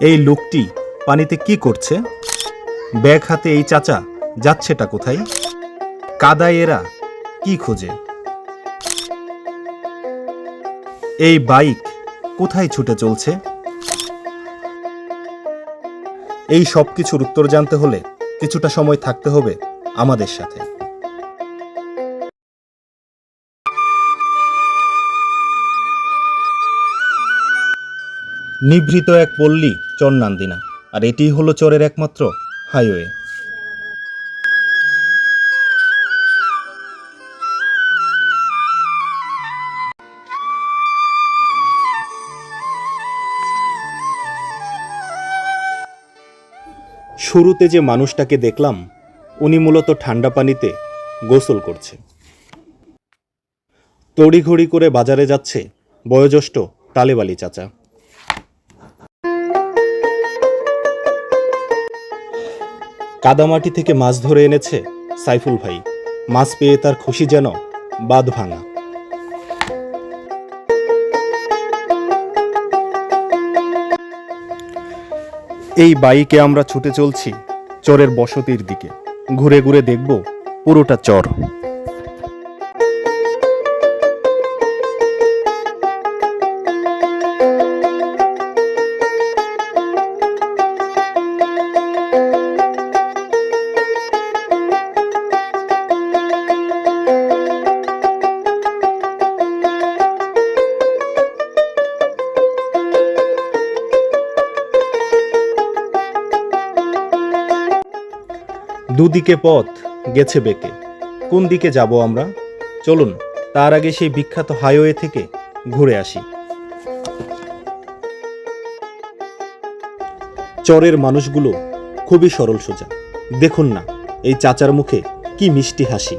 এই লোকটি পানিতে কি করছে? ব্যাগ হাতে এই চাচা যাচ্ছেটা কোথায়? কাদায় এরা কি খোঁজে? এই বাইক কোথায় ছুটে চলছে? এই সব কিছুর উত্তর জানতে হলে কিছুটা সময় থাকতে হবে আমাদের সাথে। নিভৃত এক পল্লী চর নান্দিনা, আর এটিই হলো চরের একমাত্র হাইওয়ে। শুরুতে যে মানুষটাকে দেখলাম, উনি মূলত ঠান্ডা পানিতে গোসল করছে। তড়িঘড়ি করে বাজারে যাচ্ছে বয়োজ্যেষ্ঠ তালেবালি চাচা। কাদামাটি থেকে মাছ ধরে এনেছে সাইফুল ভাই। মাছ পেয়ে তার খুশি যেন বাদ ভাঙা। এই বাইকে আমরা ছুটে চলছি চরের বসতির দিকে। ঘুরে ঘুরে দেখব পুরোটা চর। দুদিকে পথ গেছে বেঁকে। কোন দিকে যাব আমরা? চলুন, তার আগে সেই বিখ্যাত হাইওয়ে থেকে ঘুরে আসি। চরের মানুষগুলো খুবই সরল সোজা। দেখুন না, এই চাচার মুখে কি মিষ্টি হাসি।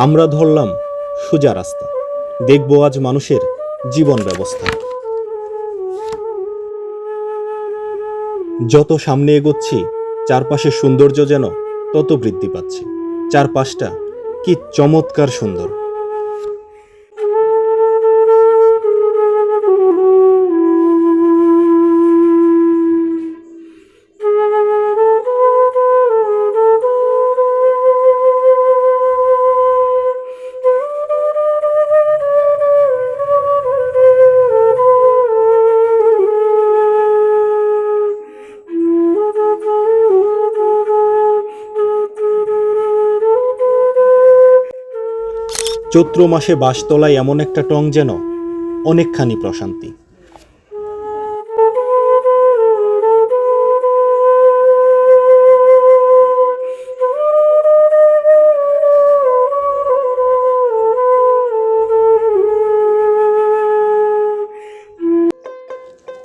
আমরা ধরলাম সোজা রাস্তা। দেখব আজ মানুষের জীবন ব্যবস্থা। যত সামনে এগোচ্ছি চারপাশের সৌন্দর্য যেন তত বৃদ্ধি পাচ্ছে। চারপাশটা কি চমৎকার সুন্দর। চৈত্র মাসে বাসতলায় এমন একটা টং যেন অনেকখানি প্রশান্তি।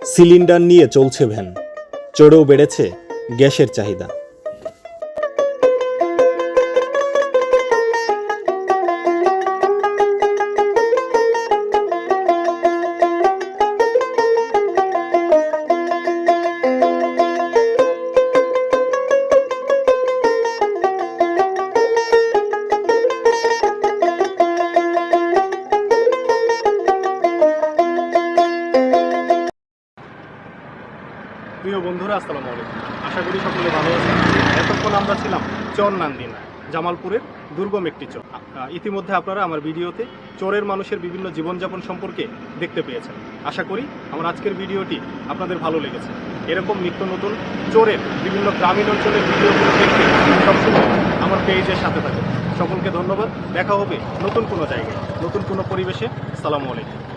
সিলিন্ডার নিয়ে চলছে ভ্যান। চড়েও বেড়েছে গ্যাসের চাহিদা। প্রিয় বন্ধুরা, আসসালামু আলাইকুম। আশা করি সকলে ভালো আছেন। এতক্ষণ আমরা ছিলাম চর নান্দিনা জামালপুরের দুর্গম একটি চর। ইতিমধ্যে আপনারা আমার ভিডিওতে চরের মানুষের বিভিন্ন জীবনযাপন সম্পর্কে দেখতে পেয়েছেন। আশা করি আমার আজকের ভিডিওটি আপনাদের ভালো লেগেছে। এরকম নিত্য নতুন চোরের বিভিন্ন গ্রামীণ অঞ্চলের ভিডিওগুলো দেখতে সবসময় আমার পেজের সাথে থাকে সকলকে ধন্যবাদ। দেখা হবে নতুন কোনো জায়গায়, নতুন কোনো পরিবেশে। আসসালামু আলাইকুম।